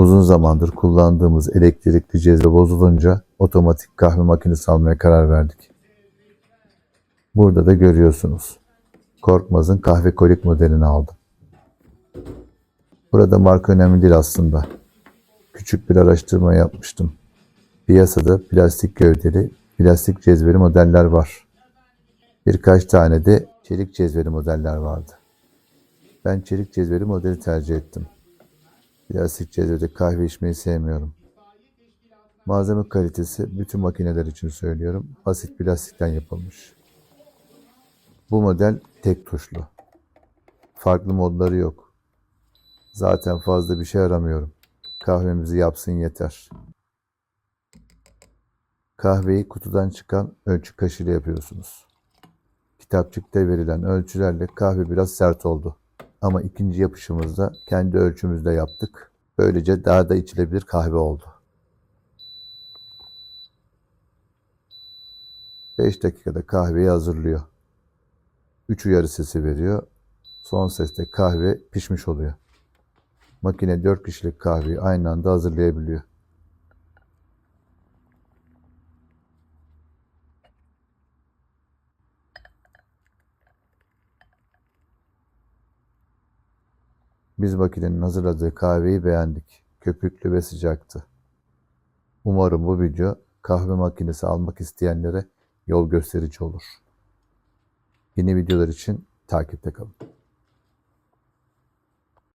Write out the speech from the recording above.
Uzun zamandır kullandığımız elektrikli cezve bozulunca otomatik kahve makinesi almaya karar verdik. Burada da görüyorsunuz. Korkmaz'ın kahve kolik modelini aldım. Burada marka önemli değil aslında. Küçük bir araştırma yapmıştım. Piyasada plastik gövdeli, plastik cezveli modeller var. Birkaç tane de çelik cezveli modeller vardı. Ben çelik cezveli modeli tercih ettim. Plastik cezvede kahve içmeyi sevmiyorum. Malzeme kalitesi bütün makineler için söylüyorum. Basit plastikten yapılmış. Bu model tek tuşlu. Farklı modları yok. Zaten fazla bir şey aramıyorum. Kahvemizi yapsın yeter. Kahveyi kutudan çıkan ölçü kaşıyla yapıyorsunuz. Kitapçıkta verilen ölçülerle kahve biraz sert oldu. Ama ikinci yapışımızda kendi ölçümüzde yaptık. Böylece daha da içilebilir kahve oldu. 5 dakikada kahveyi hazırlıyor. 3 uyarı sesi veriyor. Son seste kahve pişmiş oluyor. Makine 4 kişilik kahveyi aynı anda hazırlayabiliyor. Biz makinenin hazırladığı kahveyi beğendik. Köpüklü ve sıcaktı. Umarım bu video kahve makinesi almak isteyenlere yol gösterici olur. Yeni videolar için takipte kalın.